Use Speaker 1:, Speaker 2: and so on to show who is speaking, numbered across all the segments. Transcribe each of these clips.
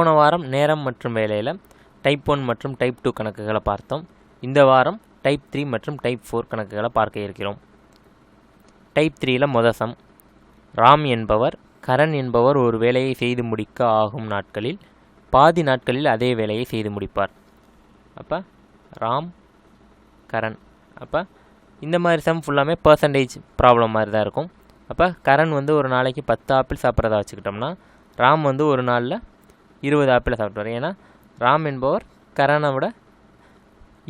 Speaker 1: போன வாரம் நேரம் மற்றும் வேலையில் டைப் ஒன் மற்றும் டைப் டூ கணக்குகளை பார்த்தோம். இந்த வாரம் டைப் த்ரீ மற்றும் டைப் ஃபோர் கணக்குகளை பார்க்க இருக்கிறோம். டைப் த்ரீயில் மொதசம் ராம் என்பவர் கரண் என்பவர் ஒரு வேலையை செய்து முடிக்க ஆகும் நாட்களில் பாதி நாட்களில் அதே வேலையை செய்து முடிப்பார். அப்போ ராம் கரண். அப்போ இந்த மாதிரி சம் ஃபுல்லாமே பர்சன்டேஜ் ப்ராப்ளம் மாதிரி தான் இருக்கும். அப்போ கரண் வந்து ஒரு நாளைக்கு பத்து ஆப்பிள் சாப்பிட்றதா வச்சுக்கிட்டோம்னா ராம் வந்து ஒரு நாளில் இருபது ஆப்பிளை சாப்பிடுவார் ஏன்னா ராம் என்பவர் கரனை விட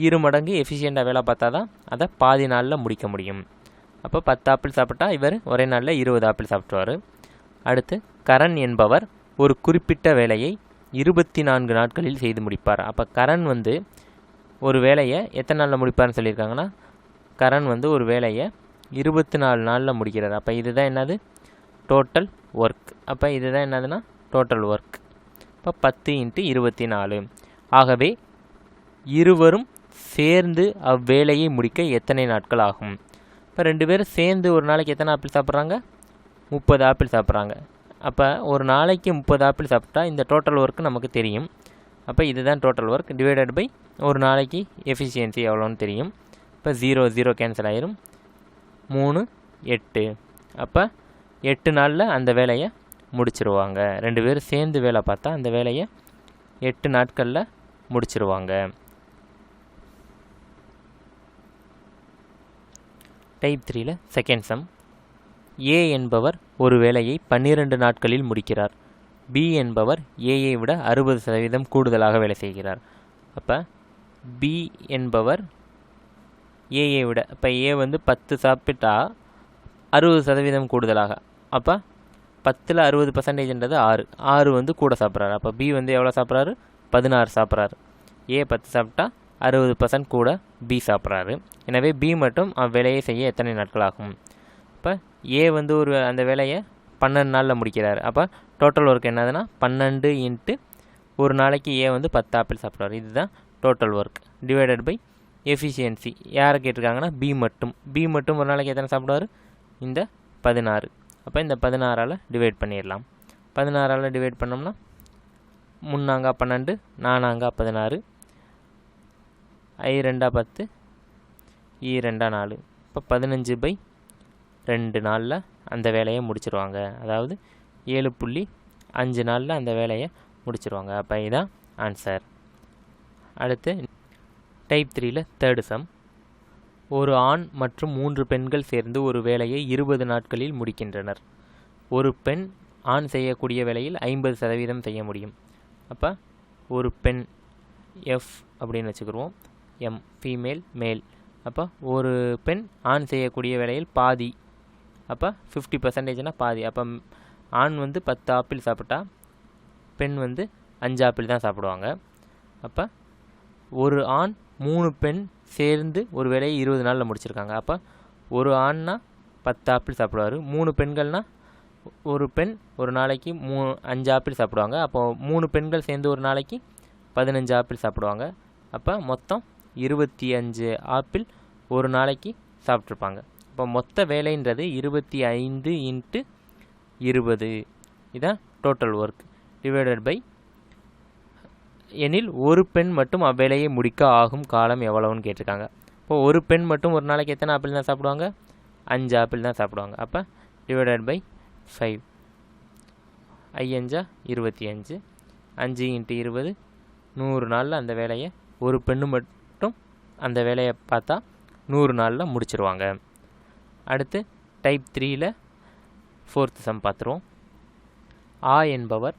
Speaker 1: இரு மடங்கு எஃபிஷியண்ட்டாக வேலை பார்த்தா தான் அதை பாதி நாளில் முடிக்க முடியும். அப்போ பத்து ஆப்பிள் சாப்பிட்டா இவர் ஒரே நாளில் இருபது ஆப்பிள் சாப்பிட்டுவார். அடுத்து கரண் என்பவர் ஒரு குறிப்பிட்ட வேலையை இருபத்தி நான்கு நாட்களில் செய்து முடிப்பார். அப்போ கரண் வந்து ஒரு வேலையை எத்தனை நாளில் முடிப்பார்னு சொல்லியிருக்காங்கன்னா கரண் வந்து ஒரு வேலையை இருபத்தி நாலு நாளில் முடிக்கிறார். அப்போ இதுதான் என்னது? டோட்டல் ஒர்க் அப்போ இதுதான் என்னதுன்னா டோட்டல் ஒர்க் இப்போ பத்து இன்ட்டு இருபத்தி நாலு. ஆகவே இருவரும் சேர்ந்து அவ்வேலையை முடிக்க எத்தனை நாட்கள் ஆகும்? இப்போ ரெண்டு பேரும் சேர்ந்து ஒரு நாளைக்கு எத்தனை ஆப்பிள் சாப்பிட்றாங்க? முப்பது ஆப்பிள் சாப்பிட்றாங்க. அப்போ ஒரு நாளைக்கு முப்பது ஆப்பிள் சாப்பிட்டா இந்த டோட்டல் ஒர்க் நமக்கு தெரியும். அப்போ இதுதான் டோட்டல் ஒர்க் டிவைடட் பை ஒரு நாளைக்கு எஃபிஷியன்சி எவ்வளோன்னு தெரியும். இப்போ ஜீரோ ஜீரோ கேன்சல் ஆயிரும். மூணு எட்டு. அப்போ எட்டு நாளில் அந்த வேலையை முடிச்சிருவாங்க. ரெண்டு பேரும் சேர்ந்து வேலை பார்த்தா அந்த வேலையை எட்டு நாட்களில் முடிச்சிருவாங்க. டைப் த்ரீல செகண்ட் சம் ஏ என்பவர் ஒரு வேலையை பன்னிரண்டு நாட்களில் முடிக்கிறார். பி என்பவர் ஏயை விட அறுபது சதவீதம் கூடுதலாக வேலை செய்கிறார். அப்போ பி என்பவர் ஏயை விட இப்போ ஏ வந்து பத்து சாப்பிட்டா அறுபது சதவீதம் கூடுதலாக. அப்போ பத்தில் அறுபது பர்சன்டேஜ்ன்றது ஆறு. ஆறு வந்து கூட சாப்பிட்றாரு. அப்போ பி வந்து எவ்வளோ சாப்பிட்றாரு? பதினாறு சாப்பிட்றாரு. ஏ பத்து சாப்பிட்டா அறுபது பர்சன்ட் கூட பி சாப்பிட்றாரு. எனவே பி மட்டும் அவ்வேலையை செய்ய எத்தனை நாட்கள் ஆகும்? இப்போ ஏ வந்து ஒரு அந்த வேலையை பன்னெண்டு நாளில் முடிக்கிறார். அப்போ டோட்டல் ஒர்க் என்னதுன்னா பன்னெண்டு இன்ட்டு ஒரு நாளைக்கு ஏ வந்து பத்து ஆப்பிள் சாப்பிட்றாரு. இதுதான் total work divided by efficiency யாரை கேட்டிருக்காங்கன்னா பி மட்டும். பி மட்டும் ஒரு நாளைக்கு எத்தனை சாப்பிடுவார்? இந்த பதினாறு. அப்போ இந்த பதினாறால் டிவைட் பண்ணிடலாம். பதினாறால் டிவைட் பண்ணோம்னா முன்னாங்கா பன்னெண்டு நானாங்கா பதினாறு ஐ ரெண்டா பத்து ஈ ரெண்டா நாலு. இப்போ பதினஞ்சு பை ரெண்டு நாளில் அந்த வேலையை முடிச்சிருவாங்க. அதாவது ஏழு புள்ளி அஞ்சு நாளில் அந்த வேலையை முடிச்சிருவாங்க. அப்போ இதுதான் ஆன்சர் அடுத்து டைப் த்ரீயில் தேர்டு சம் ஒரு ஆண் மற்றும் மூன்று பெண்கள் சேர்ந்து ஒரு வேலையை இருபது நாட்களில் முடிக்கின்றனர். ஒரு பெண் ஆண் செய்யக்கூடிய வேலையில் ஐம்பது சதவீதம் செய்ய முடியும். அப்போ ஒரு பெண் எஃப் அப்படின்னு வச்சுக்கிடுவோம் எம் ஃபீமேல் மேல் அப்போ ஒரு பெண் ஆண் செய்யக்கூடிய வேலையில் பாதி. அப்போ ஃபிஃப்டி பர்சன்டேஜ்னால் பாதி. அப்போ ஆண் வந்து பத்து ஆப்பிள் சாப்பிட்டா பெண் வந்து அஞ்சு ஆப்பிள் தான் சாப்பிடுவாங்க. அப்போ ஒரு ஆண் மூணு பெண் சேர்ந்து ஒரு வேலையை இருபது நாளில் முடிச்சிருக்காங்க. அப்போ ஒரு ஆண்னா பத்து ஆப்பிள் சாப்பிடுவார். மூணு பெண்கள்னால் ஒரு பெண் ஒரு நாளைக்கு மூ அஞ்சு ஆப்பிள் சாப்பிடுவாங்க. அப்போ மூணு பெண்கள் சேர்ந்து ஒரு நாளைக்கு பதினஞ்சு ஆப்பிள் சாப்பிடுவாங்க. அப்போ மொத்தம் இருபத்தி அஞ்சு ஆப்பிள் ஒரு நாளைக்கு சாப்பிட்ருப்பாங்க இப்போ மொத்த வேலைன்றது இருபத்தி ஐந்து இன்ட்டு இருபது. இதான் டோட்டல் ஒர்க் டிவைடட் பை எனில் ஒரு பெண் மட்டும் அவ்வேலையை முடிக்க ஆகும் காலம் எவ்வளவுன்னு கேட்டிருக்காங்க. இப்போ ஒரு பெண் மட்டும் ஒரு நாளைக்கு எத்தனை ஆப்பிள் தான் சாப்பிடுவாங்க? அஞ்சு ஆப்பிள் தான் சாப்பிடுவாங்க. அப்போ டிவைடட் பை ஃபைவ் ஐயஞ்சா இருபத்தி அஞ்சு. அஞ்சு இன்ட்டு இருபது நூறு நாளில் அந்த வேலையை ஒரு பெண்ணு மட்டும் அந்த வேலையை பார்த்தா நூறு நாளில் முடிச்சிருவாங்க. அடுத்து டைப் த்ரீயில் ஃபோர்த்து சம் பார்த்துருவோம். ஆ என்பவர்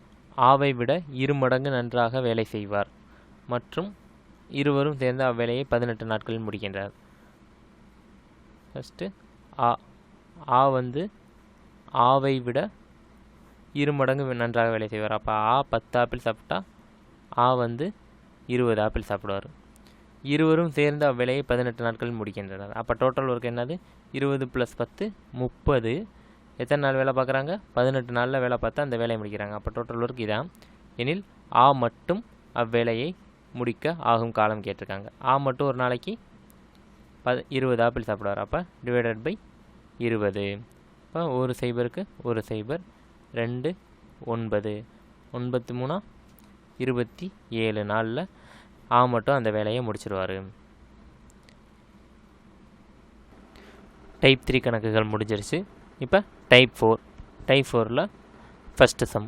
Speaker 1: ஆவை விட இரு மடங்கு நன்றாக வேலை செய்வார். மற்றும் இருவரும் சேர்ந்து அவ்வேலையை பதினெட்டு நாட்களில் முடிக்கின்றனர் ஃபஸ்ட்டு ஆ ஆ வந்து ஆவை விட இரு மடங்கு நன்றாக வேலை செய்வார். அப்போ ஆ பத்து ஆப்பிள் சாப்பிட்டா ஆ வந்து இருபது ஆப்பிள் சாப்பிடுவார். இருவரும் சேர்ந்து அவ்வேலையை பதினெட்டு நாட்களில் முடிக்கின்றனர். அப்போ டோட்டல் ஒர்க் என்னது? இருபது ப்ளஸ் பத்து முப்பது. எத்தனை நாள் வேலை பார்க்குறாங்க? பதினெட்டு நாளில் வேலை பார்த்தா அந்த வேலையை முடிக்கிறாங்க. அப்போ டோட்டல் ஒர்க் இதான் எனில் ஆ மட்டும் அவ்வேலையை முடிக்க ஆகும் காலம் கேட்டிருக்காங்க. ஆ மட்டும் ஒரு நாளைக்கு ப இருபது ஆப்பிள் சாப்பிடுவார். அப்போ டிவைடட் பை இருபது. இப்போ ஒரு சைபருக்கு ஒரு சைபர் ரெண்டு ஒன்பது. ஒன்பத்து மூணா? இருபத்தி ஏழு நாளில் ஆ மட்டும் அந்த வேலையை முடிச்சிருவார். டைப் த்ரீ கணக்குகள் முடிஞ்சிருச்சு. இப்போ டைப் ஃபோர் டைப் ஃபோரில் ஃபஸ்ட்டு சம்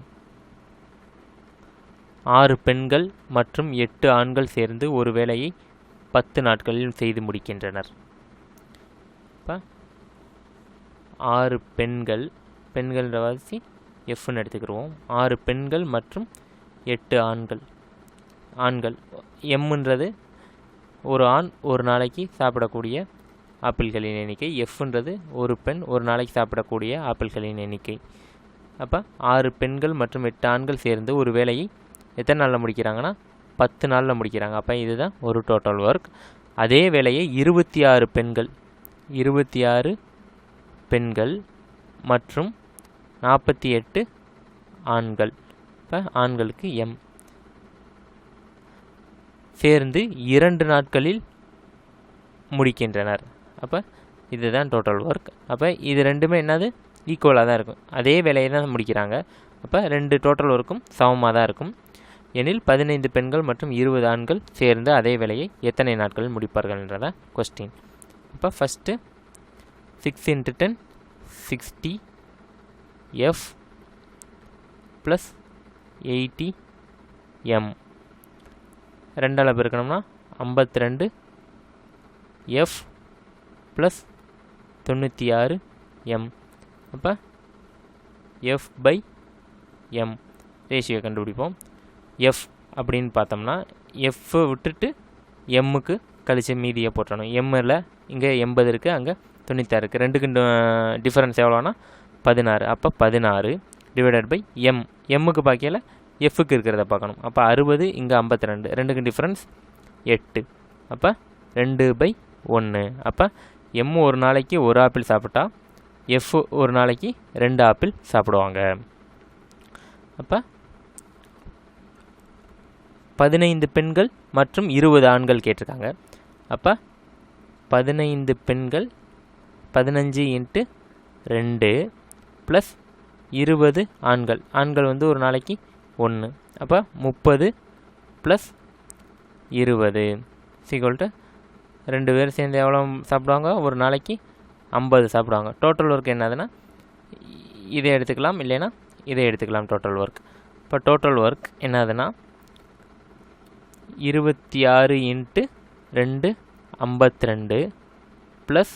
Speaker 1: ஆறு பெண்கள் மற்றும் எட்டு ஆண்கள் சேர்ந்து ஒரு வேலையை பத்து நாட்களில் செய்து முடிக்கின்றனர். இப்போ ஆறு பெண்கள் பெண்கள்ன்ற வாசி எஃப்னு எடுத்துக்கிடுவோம். ஆறு பெண்கள் மற்றும் எட்டு ஆண்கள். ஆண்கள் எம்ன்றது ஒரு ஆண் ஒரு நாளைக்கு சாப்பிடக்கூடிய ஆப்பிள்களின் எண்ணிக்கை. எஃப்ன்றது ஒரு பெண் ஒரு நாளைக்கு சாப்பிடக்கூடிய ஆப்பிள்களின் எண்ணிக்கை. அப்போ ஆறு பெண்கள் மற்றும் எட்டு ஆண்கள் சேர்ந்து ஒரு வேலையை எத்தனை நாளில் முடிக்கிறாங்கன்னா? பத்து நாளில் முடிக்கிறாங்க. அப்போ இதுதான் ஒரு டோட்டல் ஒர்க் அதே வேலையை இருபத்தி ஆறு பெண்கள் இருபத்தி ஆறு பெண்கள் மற்றும் நாற்பத்தி எட்டு ஆண்கள். இப்போ ஆண்களுக்கு எம் சேர்ந்து இரண்டு நாட்களில் முடிக்கின்றனர். அப்போ இதுதான் டோட்டல் ஒர்க் அப்போ இது ரெண்டுமே என்னது? ஈக்குவலாக தான் இருக்கும். அதே வேலையை தான் முடிக்கிறாங்க. அப்போ ரெண்டு டோட்டல் ஒர்க்கும் சமமாக தான் இருக்கும். எனில் பதினைந்து பெண்கள் மற்றும் இருபது ஆண்கள் சேர்ந்து அதே வேலையை எத்தனை நாட்களில் முடிப்பார்கள்ன்றத கொஸ்டின் அப்போ first six into ten sixty F plus eighty M ரெண்டால் பெருக்கணும்னா ஐம்பத்தி ரெண்டு எஃப் ப்ளஸ் தொண்ணூற்றி ஆறு எம் அப்போ எஃப் பை எம் ரேஷியோ கண்டுபிடிப்போம். எஃப் அப்படின்னு பார்த்தோம்னா எஃப்பை விட்டுட்டு எம்முக்கு கழிச்சு மீதியை போட்டணும் எம்மில் இங்கே எண்பது இருக்குது அங்கே தொண்ணூத்தாறு இருக்குது ரெண்டுக்கு டிஃப்ரென்ஸ் எவ்வளோனா பதினாறு. அப்போ பதினாறு டிவைடட் பை எம் எம்முக்கு பார்க்கையில் எஃப்க்கு இருக்கிறத பார்க்கணும். அப்போ அறுபது இங்கே ஐம்பத்தி ரெண்டு. ரெண்டுக்கு டிஃப்ரென்ஸ் எட்டு. அப்போ ரெண்டு பை ஒன்று அப்போ எம் ஒரு நாளைக்கு ஒரு ஆப்பிள் சாப்பிட்டா எஃப் ஒரு நாளைக்கு ரெண்டு ஆப்பிள் சாப்பிடுவாங்க. அப்போ பதினைந்து பெண்கள் மற்றும் இருபது ஆண்கள் கேட்டிருக்காங்க. அப்போ பதினைந்து பெண்கள் பதினஞ்சு இன்ட்டு ரெண்டு ப்ளஸ் இருபது ஆண்கள். ஆண்கள் வந்து ஒரு நாளைக்கு ஒன்று அப்போ முப்பது ப்ளஸ் இருபது. சீக்வல்ட்டு ரெண்டு பேர் சேர்ந்து எவ்வளோ சாப்பிடுவாங்க? ஒரு நாளைக்கு ஐம்பது சாப்பிடுவாங்க. டோட்டல் ஒர்க் என்னதுன்னா இதை எடுத்துக்கலாம் இல்லைன்னா இதை எடுத்துக்கலாம் டோட்டல் ஒர்க் இப்போ டோட்டல் ஒர்க் என்னதுன்னா இருபத்தி ஆறு இன்ட்டு ரெண்டு ஐம்பத்தி ரெண்டு ப்ளஸ்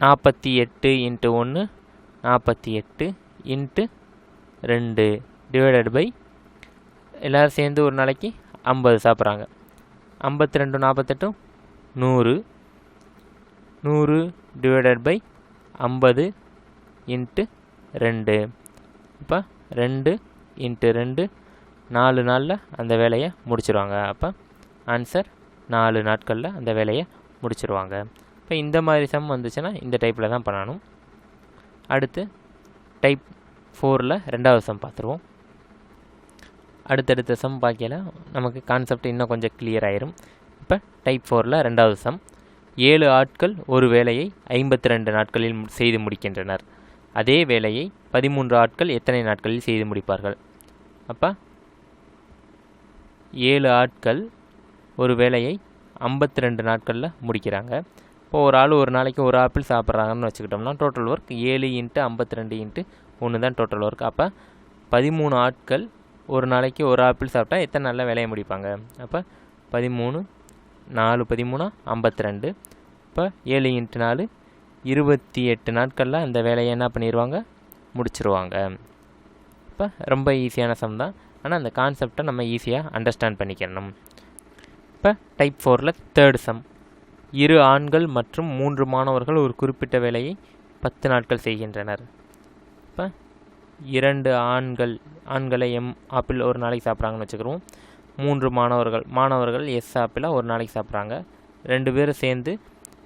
Speaker 1: நாற்பத்தி எட்டு இன்ட்டு ஒன்று நாற்பத்தி எட்டு இன்ட்டு ரெண்டு டிவைடட் பை எல்லோரும் சேர்ந்து ஒரு நாளைக்கு ஐம்பது சாப்பிட்றாங்க. ஐம்பத்தி ரெண்டு நாற்பத்தெட்டும் நூறு. நூறு டிவைடட் பை ஐம்பது இன்ட்டு ரெண்டு. இப்போ ரெண்டு இன்ட்டு ரெண்டு நாலு நாளில் அந்த வேலையை முடிச்சிருவாங்க. அப்போ ஆன்சர் நாலு நாட்களில் அந்த வேலையை முடிச்சிருவாங்க. இப்போ இந்த மாதிரி சம் வந்துச்சுன்னா இந்த டைப்பில் தான் பண்ணணும். அடுத்து டைப் ஃபோரில் ரெண்டாவது சம் பார்த்துருவோம். அடுத்தடுத்த சம் பார்க்கல நமக்கு கான்செப்ட் இன்னும் கொஞ்சம் கிளியர் ஆயிரும். இப்போ டைப் ஃபோரில் ரெண்டாவது சம் ஏழு ஆட்கள் ஒரு வேலையை ஐம்பத்தி ரெண்டு நாட்களில் செய்து முடிக்கின்றனர். அதே வேலையை பதிமூன்று ஆட்கள் எத்தனை நாட்களில் செய்து முடிப்பார்கள்? அப்போ ஏழு ஆட்கள் ஒரு வேலையை ஐம்பத்தி ரெண்டு நாட்களில் முடிக்கிறாங்க. இப்போ ஒரு ஆள் ஒரு நாளைக்கு ஒரு ஆப்பிள் சாப்பிட்றாங்கன்னு வச்சுக்கிட்டோம்னா டோட்டல் ஒர்க் ஏழு இன்ட்டு ஐம்பத்தி ரெண்டு இன்ட்டு ஒன்று தான் டோட்டல் ஒர்க் அப்போ பதிமூணு ஆட்கள் ஒரு நாளைக்கு ஒரு ஆப்பிள் சாப்பிட்டா எத்தனை நாளில் வேலையை முடிப்பாங்க? அப்போ பதிமூணு நாலு பதிமூணா ஐம்பத்தி ரெண்டு இப்போ ஏழு இன்ட்டு நாலு இருபத்தி எட்டு நாட்களில் அந்த வேலையை என்ன பண்ணிடுவாங்க முடிச்சிருவாங்க. இப்போ ரொம்ப ஈஸியான சம் தான். ஆனால் அந்த கான்செப்டை நம்ம ஈஸியாக அண்டர்ஸ்டாண்ட் பண்ணிக்கணும். இப்போ டைப் ஃபோரில் தேர்ட் சம் இரு ஆண்கள் மற்றும் மூன்று மாணவர்கள் ஒரு குறிப்பிட்ட வேலையை பத்து நாட்கள் செய்கின்றனர். இரண்டு ஆண்கள் ஆண்களை எம் ஆப்பிள் ஒரு நாளைக்கு சாப்பிட்றாங்கன்னு வச்சுக்கிறோம். மூன்று மாணவர்கள் மாணவர்கள் எஸ் ஆப்பிளாக ஒரு நாளைக்கு சாப்பிட்றாங்க. ரெண்டு பேரும் சேர்ந்து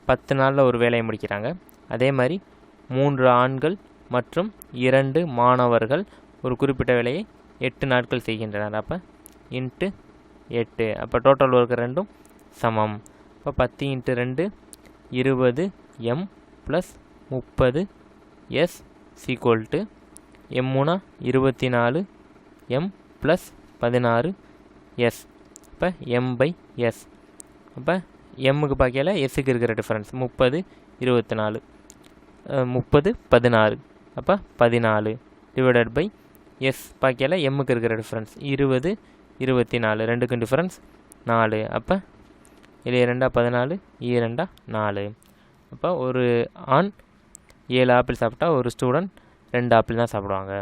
Speaker 1: பத்து நாளில் ஒரு வேலையை முடிக்கிறாங்க. அதே மாதிரி மூன்று ஆண்கள் மற்றும் இரண்டு மாணவர்கள் ஒரு குறிப்பிட்ட வேலையை எட்டு நாட்கள் செய்கின்றனர். அப்போ இன்ட்டு எட்டு. அப்போ டோட்டல் ஒர்க் ரெண்டும் சமம். இப்போ பத்து இன்ட்டு ரெண்டு இருபது எம் ப்ளஸ் முப்பது எஸ் சீக்வல் டு எம் மூணா இருபத்தி நாலு எம் ப்ளஸ் பதினாறு எஸ் இப்போ எம் பை எஸ் அப்போ எம்முக்கு பார்க்கையில எஸ்ஸுக்கு இருக்கிற டிஃப்ரென்ஸ் முப்பது இருபத்தி நாலு முப்பது பதினாறு. அப்போ பதினாலு டிவைடட் பை எஸ் பார்க்கையில எம்முக்கு இருக்கிற டிஃப்ரென்ஸ் இருபது இருபத்தி நாலு ரெண்டுக்கும் டிஃப்ரென்ஸ் நாலு. அப்போ இல்லை ரெண்டா பதினாலு இரண்டா நாலு. அப்போ ஒரு ஆண் ஏழு ஆப்பிள் சாப்பிட்டா ஒரு ஸ்டூடெண்ட் ரெண்டு ஆப்பிள் தான் சாப்பிடுவாங்க.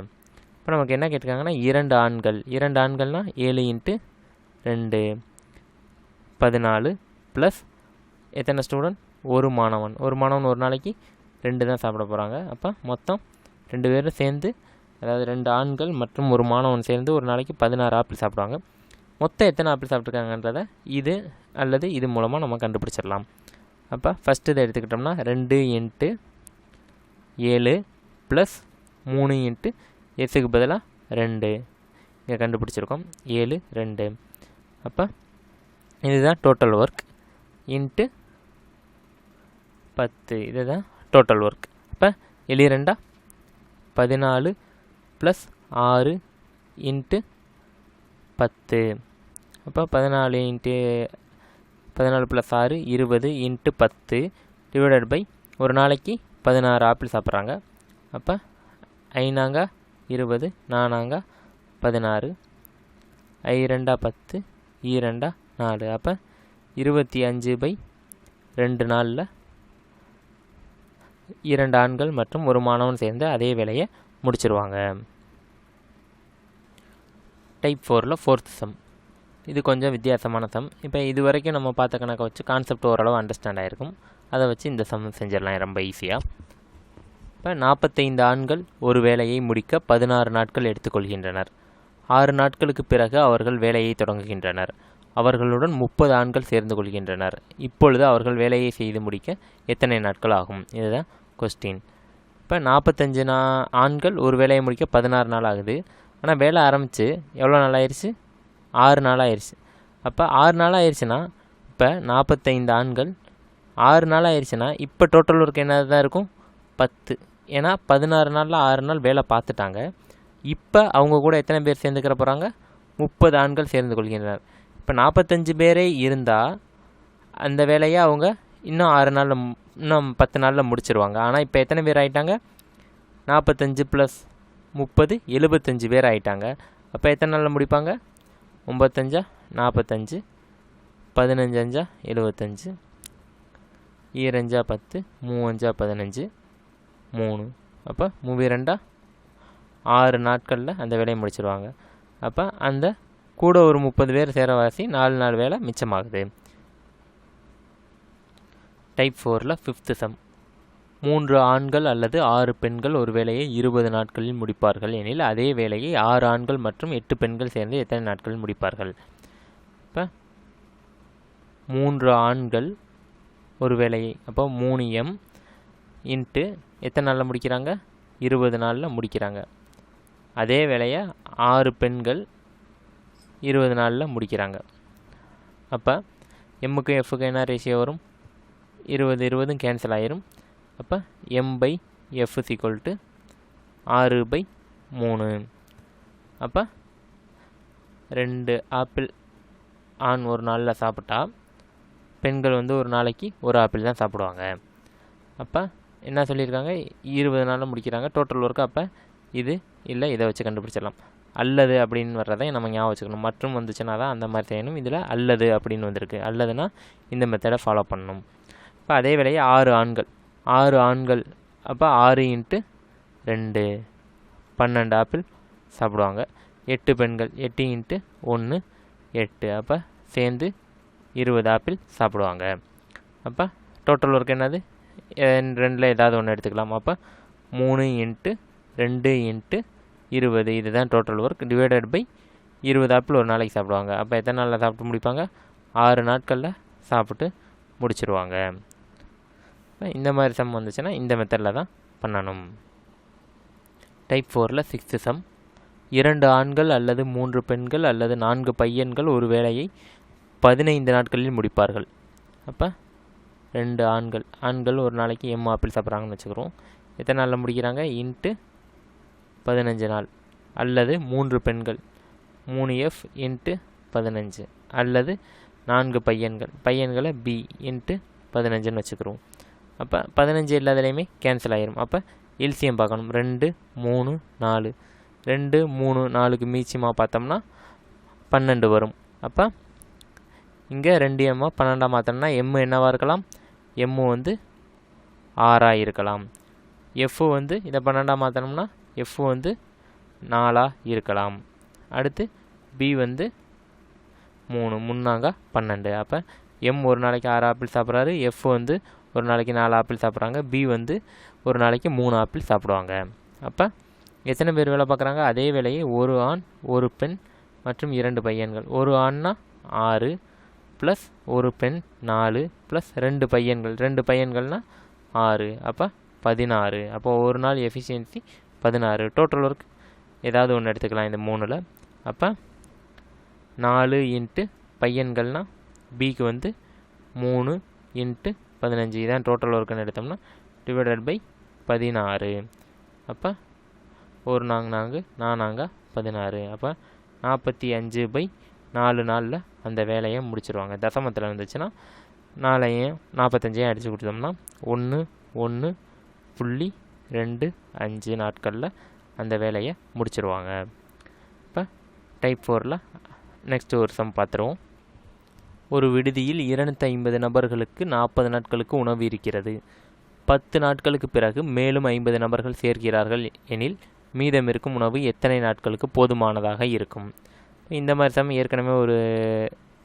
Speaker 1: இப்போ நமக்கு என்ன கேட்டிருக்காங்கன்னா இரண்டு ஆண்கள். இரண்டு ஆண்கள்னால் ஏழு இன்ட்டு ரெண்டு பதினாலு ப்ளஸ் எத்தனை ஸ்டூடெண்ட் ஒரு மாணவன். ஒரு மாணவன் ஒரு நாளைக்கு ரெண்டு தான் சாப்பிட போகிறாங்க அப்போ மொத்தம் ரெண்டு பேரும் சேர்ந்து அதாவது ரெண்டு ஆண்கள் மற்றும் ஒரு மாணவன் சேர்ந்து ஒரு நாளைக்கு பதினாறு ஆப்பிள் சாப்பிடுவாங்க. மொத்தம் எத்தனை ஆப்பிள் சாப்பிட்ருக்காங்கன்றதை இது அல்லது இது மூலமாக நம்ம கண்டுபிடிச்சிடலாம். அப்போ ஃபஸ்ட்டு இதை எடுத்துக்கிட்டோம்னா ரெண்டு இன்ட்டு ஏழு ப்ளஸ் மூணு இன்ட்டு எஸ்ஸுக்கு பதிலாக ரெண்டு. இங்கே கண்டுபிடிச்சிருக்கோம். ஏழு ரெண்டு. அப்போ இதுதான் டோட்டல் ஒர்க் இன்ட்டு பத்து. இதுதான் டோட்டல் ஒர்க் அப்போ எளி ரெண்டா? பதினாலு ப்ளஸ் ஆறு இன்ட்டு பத்து. அப்போ பதினாலு இன்ட்டு பதினாலு ப்ளஸ் ஆறு இருபது இன்ட்டு பத்து. டிவைடட் பை ஒரு நாளைக்கு பதினாறு ஆப்பிள் சாப்பிட்றாங்க. அப்போ ஐநாங்க இருபது நானாங்க பதினாறு ஐ ரெண்டா பத்து ஈ ரெண்டா நாலு. அப்போ இருபத்தி அஞ்சு பை ரெண்டு நாளில் இரண்டு ஆண்கள் மற்றும் ஒரு மாணவன் சேர்ந்து அதே வேலையை முடிச்சிருவாங்க. டைப் ஃபோரில் ஃபோர்த் சம் இது கொஞ்சம் வித்தியாசமான சம் இப்போ இது வரைக்கும் நம்ம பார்த்த கணக்கை வச்சு கான்செப்ட் ஓரளவு அண்டர்ஸ்டாண்ட் ஆகிருக்கும் அதை வச்சு இந்த சம் செஞ்சிடலாம் ரொம்ப ஈஸியாக இப்போ நாற்பத்தைந்து ஆண்கள் ஒரு வேலையை முடிக்க பதினாறு நாட்கள் எடுத்துக்கொள்கின்றனர். ஆறு நாட்களுக்கு பிறகு அவர்கள் வேலையை தொடங்குகின்றனர். அவர்களுடன் முப்பது ஆண்கள் சேர்ந்து கொள்கின்றனர். இப்பொழுது அவர்கள் வேலையை செய்து முடிக்க எத்தனை நாட்கள் ஆகும்? இதுதான் கொஸ்டின் இப்போ நாற்பத்தஞ்சு நா ஆண்கள் ஒரு வேலையை முடிக்க பதினாறு நாள் ஆகுது. ஆனால் வேலை ஆரம்பித்து எவ்வளோ நாள் ஆயிடுச்சு ஆறு நாள் ஆயிடுச்சு அப்போ ஆறு நாள் ஆயிடுச்சுன்னா இப்போ நாற்பத்தைந்து ஆண்கள் ஆறு நாள் ஆயிடுச்சுன்னா இப்போ டோட்டல் ஒர்க் என்ன தான் இருக்கும்? பத்து. ஏன்னா பதினாறு நாளில் ஆறு நாள் வேலை பார்த்துட்டாங்க. இப்போ அவங்க கூட எத்தனை பேர் சேர்ந்துக்கிற போகிறாங்க முப்பது ஆண்கள் சேர்ந்து கொள்கின்றனர். இப்போ நாற்பத்தஞ்சு பேரே இருந்தால் அந்த வேலையை அவங்க இன்னும் ஆறு நாளில் இன்னும் பத்து நாளில் முடிச்சிருவாங்க. ஆனால் இப்போ எத்தனை பேர் ஆகிட்டாங்க நாற்பத்தஞ்சு ப்ளஸ் முப்பது எழுபத்தஞ்சு பேர் ஆகிட்டாங்க அப்போ எத்தனை நாளில் முடிப்பாங்க? ஒம்பத்தஞ்சா நாற்பத்தஞ்சு பதினஞ்சு அஞ்சா எழுபத்தஞ்சு. ஈரஞ்சா பத்து மூவஞ்சா பதினஞ்சு. மூணு. அப்போ மூவி ரெண்டா? ஆறு நாட்களில் அந்த வேலையை முடிச்சிருவாங்க. அப்போ அந்த கூட ஒரு முப்பது பேர் சேரவாசி நாலு நாலு வேலை மிச்சமாகுது. டைப் ஃபோரில் ஃபிஃப்த்து சம் மூன்று ஆண்கள் அல்லது ஆறு பெண்கள் ஒரு வேலையை இருபது நாட்களில் முடிப்பார்கள். எனில் அதே வேலையை ஆறு ஆண்கள் மற்றும் எட்டு பெண்கள் சேர்ந்து எத்தனை நாட்களில் முடிப்பார்கள்? இப்போ மூன்று ஆண்கள் ஒரு வேலையை. அப்போ மூணு எம் இன்ட்டு எத்தனை நாளில் முடிக்கிறாங்க? இருபது நாளில் முடிக்கிறாங்க. அதே வேலையை ஆறு பெண்கள் இருபது நாளில் முடிக்கிறாங்க. அப்போ எம்முக்கும் எஃப்க்கும் என்ன ரேஷியோ வரும்? இருபது இருபதும் கேன்சல் ஆயிரும். அப்போ M by F equal to ஆறு பை மூணு. அப்போ ரெண்டு ஆப்பிள் ஆண் ஒரு நாளில் சாப்பிட்டா பெண்கள் வந்து ஒரு நாளைக்கு ஒரு ஆப்பிள் தான் சாப்பிடுவாங்க. அப்போ என்ன சொல்லியிருக்காங்க? இருபது நாளில் முடிக்கிறாங்க. டோட்டல் ஒர்க்கு அப்போ இது இல்லை இதை வச்சு கண்டுபிடிச்சிடலாம். அல்லது அப்படின்னு வர்றதை நம்ம ஞாபகம் வச்சுக்கணும். மற்றும் வந்துச்சுன்னா தான் அந்த மாதிரி செய்யணும். இதில் அல்லது அப்படின்னு வந்திருக்கு. அல்லதுன்னா இந்த மெத்தடை ஃபாலோ பண்ணணும். இப்போ அதே வேலையை ஆறு ஆண்கள். ஆறு ஆண்கள். அப்போ ஆறு இன்ட்டு ரெண்டு. பன்னெண்டு ஆப்பிள் சாப்பிடுவாங்க. எட்டு பெண்கள். எட்டு இன்ட்டு ஒன்று எட்டு. அப்போ சேர்ந்து இருபது ஆப்பிள் சாப்பிடுவாங்க. அப்போ டோட்டல் ஒர்க் என்னது? ரெண்டில் ஏதாவது ஒன்று எடுத்துக்கலாம் அப்போ? மூணு இன்ட்டு ரெண்டு இன்ட்டு இருபது. இதுதான் டோட்டல் ஒர்க் டிவைடட் பை இருபது. ஆப்பிள் ஒரு நாளைக்கு சாப்பிடுவாங்க. அப்போ எத்தனை நாளில் சாப்பிட்டு முடிப்பாங்க? ஆறு நாட்களில் சாப்பிட்டு முடிச்சிருவாங்க. இந்த மாதிரி சம் வந்துச்சுன்னா இந்த மெத்தடில் தான் பண்ணணும். டைப் ஃபோரில் சிக்ஸ்த்து சம் இரண்டு ஆண்கள் அல்லது மூன்று பெண்கள் அல்லது நான்கு பையன்கள் ஒரு வேலையை பதினைந்து நாட்களில் முடிப்பார்கள். அப்போ ரெண்டு ஆண்கள். ஆண்கள் ஒரு நாளைக்கு எம் ஆப்பிள் சாப்பிட்றாங்கன்னு வச்சுக்கிறோம். எத்தனை நாளில் முடிக்கிறாங்க? இன்ட்டு பதினஞ்சு நாள். அல்லது மூன்று பெண்கள். மூணு எஃப் இன்ட்டு பதினஞ்சு. அல்லது நான்கு பையன்கள். பையன்களை பி இன்ட்டு பதினஞ்சுன்னு வச்சுக்கிறோம். அப்போ பதினஞ்சு இல்லாதலையுமே கேன்சல் ஆயிரும். அப்போ எல்சியம் பார்க்கணும். ரெண்டு மூணு நாலு. ரெண்டு மூணு நாலுக்கு மீச்சியமாக பார்த்தோம்னா பன்னெண்டு வரும். அப்போ இங்கே ரெண்டு எம்மா பன்னெண்டாக மாற்றோம்னா எம்மு என்னவாக இருக்கலாம்? எம்மு வந்து ஆறாக இருக்கலாம். எஃப்பு வந்து இதை பன்னெண்டாக மாற்றணும்னா எஃப் வந்து நாலாக இருக்கலாம். அடுத்து பி வந்து மூணு முன்னாங்க பன்னெண்டு. அப்போ எம் ஒரு நாளைக்கு ஆறு ஆப்பிள் சாப்பிட்றாரு எஃப் வந்து ஒரு நாளைக்கு நாலு ஆப்பிள் சாப்பிட்றாங்க பி வந்து ஒரு நாளைக்கு மூணு ஆப்பிள் சாப்பிடுவாங்க. அப்போ எத்தனை பேர் வேலை பார்க்குறாங்க? அதே வேலையை ஒரு ஆண் ஒரு பெண் மற்றும் இரண்டு பையன்கள். ஒரு ஆண்னா ஆறு ப்ளஸ் ஒரு பெண் நாலு ப்ளஸ் ரெண்டு பையன்கள். ரெண்டு பையன்கள்னால் ஆறு. அப்போ பதினாறு. அப்போ ஒரு நாள் எஃபிஷியன்சி பதினாறு. டோட்டல் ஒர்க் ஏதாவது ஒன்று எடுத்துக்கலாம் இந்த மூணில். அப்போ நாலு இன்ட்டு பையன்கள்னால் பிக்கு வந்து மூணு இன்ட்டு பதினஞ்சு. இதான் டோட்டல் ஒர்க்குன்னு எடுத்தோம்னா டிவைடட் பை பதினாறு. அப்போ ஒரு நாங்க நான் நானாங்க பதினாறு. அப்போ நாற்பத்தி அஞ்சு பை நாலு நாளில் அந்த வேலையை முடிச்சிருவாங்க. தசமத்தில் இருந்துச்சுன்னா நாலையும் நாற்பத்தஞ்சையும் அடித்து கொடுத்தோம்னா ஒன்று ஒன்று புள்ளி ரெண்டு அஞ்சு நாட்களில் அந்த வேலையை முடிச்சிருவாங்க. இப்போ டைப் ஃபோரில் நெக்ஸ்ட் ஒரு சம் பார்த்துருவோம் ஒரு விடுதியில் இருநூத்தி ஐம்பது நபர்களுக்கு நாற்பது நாட்களுக்கு உணவு இருக்கிறது. பத்து நாட்களுக்கு பிறகு மேலும் ஐம்பது நபர்கள் சேர்க்கிறார்கள் எனில் மீதம் இருக்கும் உணவு எத்தனை நாட்களுக்கு போதுமானதாக இருக்கும்? இந்த மாதிரி சமயம் ஏற்கனவே ஒரு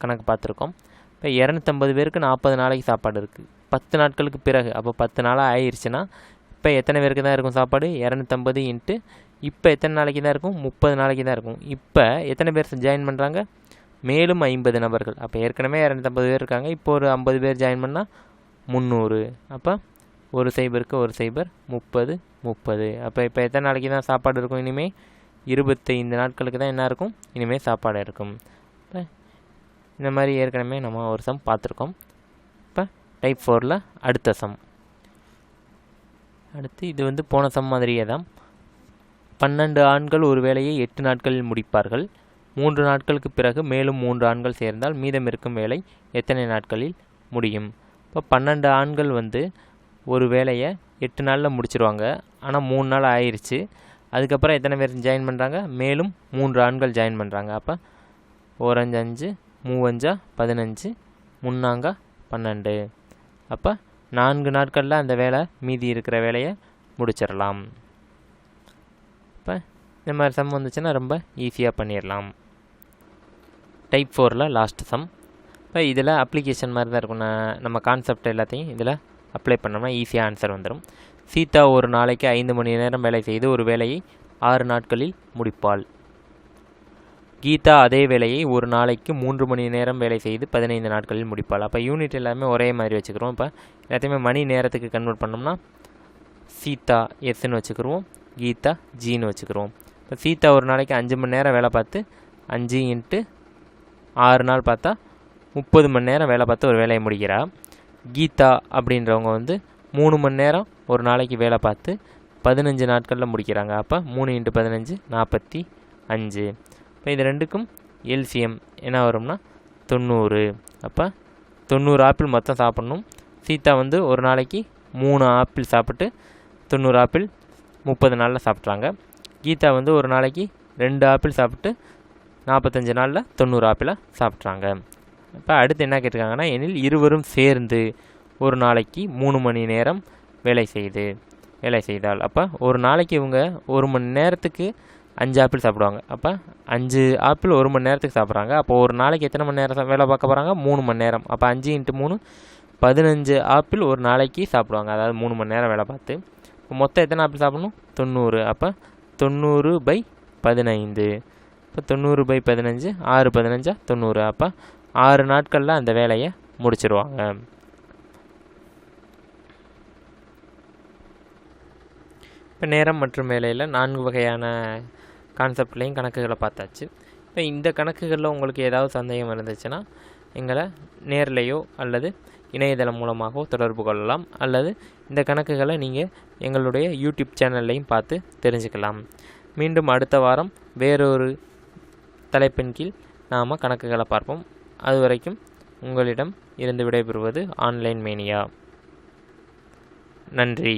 Speaker 1: கணக்கு பார்த்துருக்கோம். இப்போ இரநூத்தம்பது பேருக்கு நாற்பது நாளைக்கு சாப்பாடு இருக்குது பத்து நாட்களுக்கு பிறகு அப்போ பத்து நாளாக ஆயிடுச்சுன்னா இப்போ எத்தனை பேருக்கு தான் இருக்கும் சாப்பாடு? இரநூத்தம்பது இன்ட்டு இப்போ எத்தனை நாளைக்கு தான் இருக்கும்? முப்பது நாளைக்கு தான் இருக்கும். இப்போ எத்தனை பேர் ஜாயின் பண்ணுறாங்க மேலும் ஐம்பது நபர்கள். அப்போ ஏற்கனவே இரநூத்தம்பது பேர் இருக்காங்க. இப்போ ஒரு ஐம்பது பேர் ஜாயின் பண்ணால் முந்நூறு. அப்போ ஒரு சைபருக்கு ஒரு சைபர் முப்பது முப்பது. அப்போ இப்போ எத்தனை நாளைக்கு தான் சாப்பாடு இருக்கும் இனிமேல் இருபத்தைந்து நாட்களுக்கு தான் என்ன இருக்கும் இனிமேல் சாப்பாடு இருக்கும். இப்போ இந்த மாதிரி ஏற்கனவே நம்ம ஒரு சம் பார்த்துருக்கோம். இப்போ டைப் ஃபோரில் அடுத்த சம். அடுத்து இது வந்து போன சம் மாதிரியே தான். பன்னெண்டு ஆண்கள் ஒரு வேலையை எட்டு நாட்களில் முடிப்பார்கள். மூன்று நாட்களுக்கு பிறகு மேலும் மூன்று ஆண்கள் சேர்ந்தால் மீதம் இருக்கும் வேலை எத்தனை நாட்களில் முடியும்? இப்போ பன்னெண்டு ஆண்கள் வந்து ஒரு வேலையை எட்டு நாளில் முடிச்சிருவாங்க. ஆனால் மூணு நாள் ஆயிடுச்சு அதுக்கப்புறம் எத்தனை பேர் ஜாயின் பண்ணுறாங்க மேலும் மூன்று ஆண்கள் ஜாயின் பண்ணுறாங்க அப்போ ஓரஞ்சு அஞ்சு மூவஞ்சா பதினஞ்சு முன்னாங்க பன்னெண்டு. அப்போ நான்கு நாட்களில் அந்த வேலை மீதி இருக்கிற வேலையை முடிச்சிடலாம். இப்போ இந்த மாதிரி சம் வந்துச்சுன்னா ரொம்ப ஈஸியாக பண்ணிடலாம். டைப் ஃபோரில் லாஸ்ட் சம் இப்போ இதில் அப்ளிகேஷன் மாதிரி தான் இருக்கும். நான் நம்ம கான்செப்ட் எல்லாத்தையும் இதில் அப்ளை பண்ணோம்னா ஈஸியாக ஆன்சர் வந்துடும் சீதா ஒரு நாளைக்கு ஐந்து மணி நேரம் வேலை செய்து ஒரு வேலையை ஆறு நாட்களில் முடிப்பாள். கீதா அதே வேலையை ஒரு நாளைக்கு மூன்று மணி நேரம் வேலை செய்து பதினைந்து நாட்களில் முடிப்பாள். அப்போ யூனிட் எல்லாமே ஒரே மாதிரி வச்சுக்கிறோம். இப்போ எல்லாத்தையுமே மணி நேரத்துக்கு கன்வெர்ட் பண்ணோம்னா சீதா எஸ்ன்னு வச்சுக்கிருவோம் கீதா ஜின்னு வச்சுக்கிறோம். இப்போ சீதா ஒரு நாளைக்கு அஞ்சு மணி நேரம் வேலை பார்த்து அஞ்சு இன்ட்டு ஆறு நாள் பார்த்தா முப்பது மணி நேரம் வேலை பார்த்து ஒரு வேலையை முடிக்கிறா. கீதா அப்படின்றவங்க வந்து மூணு மணி நேரம் ஒரு நாளைக்கு வேலை பார்த்து பதினஞ்சு நாட்களில் முடிக்கிறாங்க. அப்போ மூணு இன்ட்டு பதினஞ்சு நாற்பத்தி அஞ்சு. இப்போ இது ரெண்டுக்கும் எல்சிஎம் என்ன வரும்னா தொண்ணூறு. அப்போ தொண்ணூறு ஆப்பிள் மொத்தம் சாப்பிட்ணும். சீதா வந்து ஒரு நாளைக்கு மூணு ஆப்பிள் சாப்பிட்டு தொண்ணூறு ஆப்பிள் முப்பது நாளில் சாப்பிட்றாங்க. கீதா வந்து ஒரு நாளைக்கு ரெண்டு ஆப்பிள் சாப்பிட்டு நாற்பத்தஞ்சு நாளில் தொண்ணூறு ஆப்பிளை சாப்பிட்றாங்க. இப்போ அடுத்து என்ன கேட்டிருக்காங்கன்னா எனில் இருவரும் சேர்ந்து ஒரு நாளைக்கு மூணு மணி நேரம் வேலை செய்து வேலை செய்தால் அப்போ ஒரு நாளைக்கு இவங்க ஒரு மணி நேரத்துக்கு அஞ்சு ஆப்பிள் சாப்பிடுவாங்க. அப்போ அஞ்சு ஆப்பிள் ஒரு மணி நேரத்துக்கு சாப்பிட்றாங்க. அப்போ ஒரு நாளைக்கு எத்தனை மணி நேரம் வேலை பார்க்க போகிறாங்க மூணு மணி நேரம். அப்போ அஞ்சு இன்ட்டு மூணு பதினஞ்சு ஆப்பிள் ஒரு நாளைக்கு சாப்பிடுவாங்க. அதாவது மூணு மணி நேரம் வேலை பார்த்து. இப்போ மொத்தம் எத்தனை ஆப்பிள் சாப்பிடணும்? தொண்ணூறு. அப்போ தொண்ணூறு பை பதினைந்து. இப்போ தொண்ணூறு பை பதினஞ்சு ஆறு பதினஞ்சா தொண்ணூறு. அப்போ ஆறு நாட்களில் அந்த வேலையை முடிச்சிருவாங்க. இப்போ நேரம் மற்றும் வேலையில் நான்கு வகையான கான்செப்ட்லேயும் கணக்குகளை பார்த்தாச்சு. இப்போ இந்த கணக்குகளில் உங்களுக்கு ஏதாவது சந்தேகம் இருந்துச்சுன்னா எங்களை நேர்லேயோ அல்லது இணையதளம் மூலமாகவோ தொடர்பு கொள்ளலாம். அல்லது இந்த கணக்குகளை நீங்கள் எங்களுடைய யூடியூப் சேனல்லையும் பார்த்து தெரிஞ்சுக்கலாம். மீண்டும் அடுத்த வாரம் வேறொரு தலைப்பின் கீழ் நாம் கணக்குகளை பார்ப்போம். அது வரைக்கும் உங்களிடம் இருந்து விடைபெறுவது ஆன்லைன் மேனியா. நன்றி.